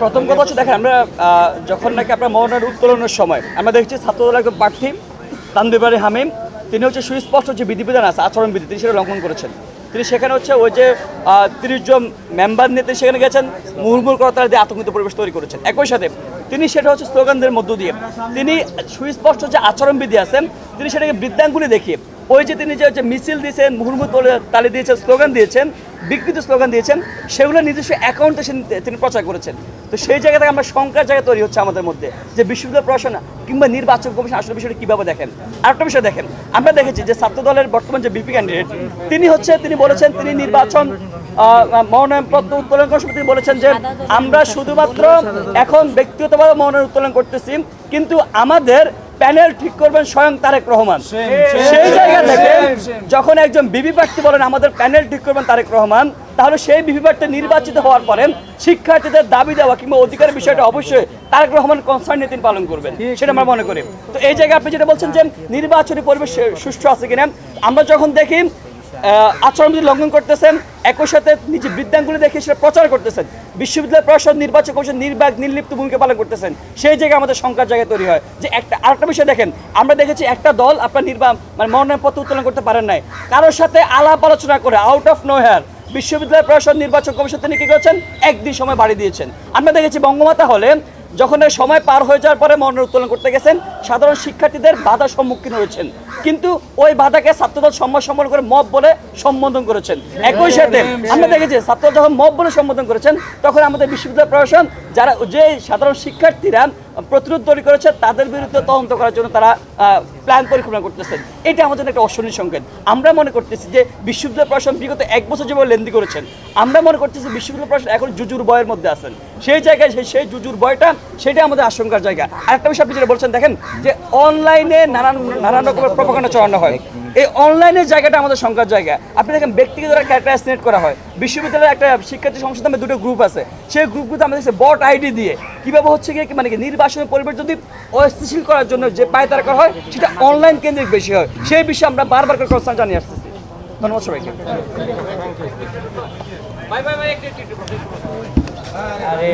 প্রথম কথা হচ্ছে দেখেন, আমরা যখন নাকি আপনার মনোনয়ন উত্তোলনের সময় আমরা দেখছি ছাত্রদল একজন প্রার্থী তানবিবারি হামিম, তিনি হচ্ছে সুস্পষ্ট যে বিধিবিধান আছে, আচরণবিধি, তিনি সেটা লঙ্ঘন করেছেন। তিনি সেখানে হচ্ছে ওই যে তিরিশ জন মেম্বার নিয়ে তিনি সেখানে গেছেন মুহুর্মুর করতারা দিয়ে আতঙ্কিত পরিবেশ তৈরি করেছেন। একই সাথে তিনি সেটা হচ্ছে স্লোগানদের মধ্য দিয়ে, তিনি সুস্পষ্ট যে আচরণবিধি আছেন, তিনি সেটাকে বৃদ্ধাঙ্গুলি দেখিয়ে ওই যে তিনি যে মিছিল দিয়েছেন মুহুর্মু তালে দিয়েছেন, স্লোগান দিয়েছেন, বিকৃত স্লোগান দিয়েছেন, সেগুলো নিজস্ব অ্যাকাউন্টে তিনি প্রচার করেছেন। তো সেই জায়গা থেকে আমরা শঙ্কার জায়গা তৈরি হচ্ছে আমাদের মধ্যে যে বিশ্ববিদ্যালয় প্রশাসন কিংবা নির্বাচন কমিশন আসলে বিষয়টা কীভাবে দেখেন? আরেকটা বিষয় দেখেন, আমরা দেখেছি যে ছাত্র দলের বর্তমান যে বিপি ক্যান্ডিডেট তিনি হচ্ছে, তিনি বলেছেন, তিনি নির্বাচন মনোনয়নপত্র উত্তোলন করার সময় তিনি বলেছেন যে আমরা শুধুমাত্র এখন ব্যক্তিগতভাবে মনোনয়ন উত্তোলন করতেছি, কিন্তু আমাদের প্যানেল ঠিক করবেন স্বয়ং তারেক রহমান। সেই জায়গা থেকে যখন একজন বিবি প্রার্থী বলেন আমাদের প্যানেল ঠিক করবেন তারেক রহমান তাহলে সেই বিবি প্রার্থী নির্বাচিত হওয়ার পরে শিক্ষার্থীদের দাবি দেওয়া কিংবা অধিকারের বিষয়টা অবশ্যই তারেক রহমান কনসার্ন নিয়ে তিনি পালন করবেন সেটা আমরা মনে করি। তো এই জায়গায় আপনি যেটা বলছেন যে নির্বাচনী পরিবেশ সুষ্ঠু আছে কিনা আমরা যখন দেখি আহ, আচরণবিধি লঙ্ঘন করতেছেন একই সাথে নিজে বৃদ্ধাঙ্গুলি দেখে সেটা প্রচার করতেছেন বিশ্ববিদ্যালয় প্রশাসন নির্বাচন কমিশন নির্বাক নির্লিপ্ত ভূমিকা পালন করতেছেন। সেই জায়গায় আমাদের শঙ্কার জায়গায় তৈরি হয়। যে একটা আরেকটা বিষয় দেখেন, আমরা দেখেছি একটা দল আপনার নির্বাচন মানে মনোনয়নপত্র উত্তোলন করতে পারেন নাই। কারোর সাথে আলাপ আলোচনা করে আউট অফ নো হেয়ার বিশ্ববিদ্যালয় প্রশাসন নির্বাচন কমিশন তিনি কী করেছেন? একদিন সময় বাড়িয়ে দিয়েছেন। আমরা দেখেছি বঙ্গমাতা হলে যখন সময় পার হয়ে যাওয়ার পরে মনোনয়ন উত্তোলন করতে গেছেন, সাধারণ শিক্ষার্থীদের বাধার সম্মুখীন হয়েছেন। কিন্তু ওই বাধাকে ছাত্রদল সম্মান সম্মান করে মব বলে সম্বোধন করেছেন। একই সাথে আমরা দেখেছি ছাত্রদল যখন মব বলে সম্বোধন করেছেন, তখন আমাদের বিশ্ববিদ্যালয় প্রশাসন, যারা যে সাধারণ শিক্ষার্থীরা প্রতিরোধ তৈরি করেছে, তাদের বিরুদ্ধে তদন্ত করার জন্য তারা প্ল্যান পরিকল্পনা করতেছেন। এটা আমাদের একটা অশনীয় সংকেত। আমরা মনে করতেছি যে বিশ্ববিদ্যালয় প্রশাসন বিগত এক বছর যেভাবে লেন্দি করেছেন, আমরা মনে করতেছি বিশ্ববিদ্যালয় প্রশাসন এখন জুজুর বয়ের মধ্যে আছেন। সেই জায়গায় সেই সেই জুজুর বয়টা সেটা আমাদের আশঙ্কার জায়গা। আরেকটা বিষয় আপনি যেটা বলছেন, দেখেন যে অনলাইনে নানান নানান রকমের প্রপাকাণ্ডা চড়ানো হয়। এই অনলাইনের জায়গাটা আমাদের সংখ্যার জায়গা। আপনি দেখেন ব্যক্তিগত ক্যারেক্টার করা হয়। বিশ্ববিদ্যালয়ের একটা শিক্ষার্থী সংসদ নামে দুটো গ্রুপ আছে। সেই গ্রুপগুলোতে আমাদের দেখছি বট আইডি দিয়ে কীভাবে হচ্ছে গিয়ে কি মানে কি নির্বাচনের পরিবেশ যদি অস্থিতিশীল করার জন্য যে পায়তারা করা হয় সেটা অনলাইন কেন্দ্রিক বেশি হয়। সেই বিষয়ে আমরা বারবার করে কনসার্ন জানিয়ে আসতেছি। ধন্যবাদ সবাইকে। আরে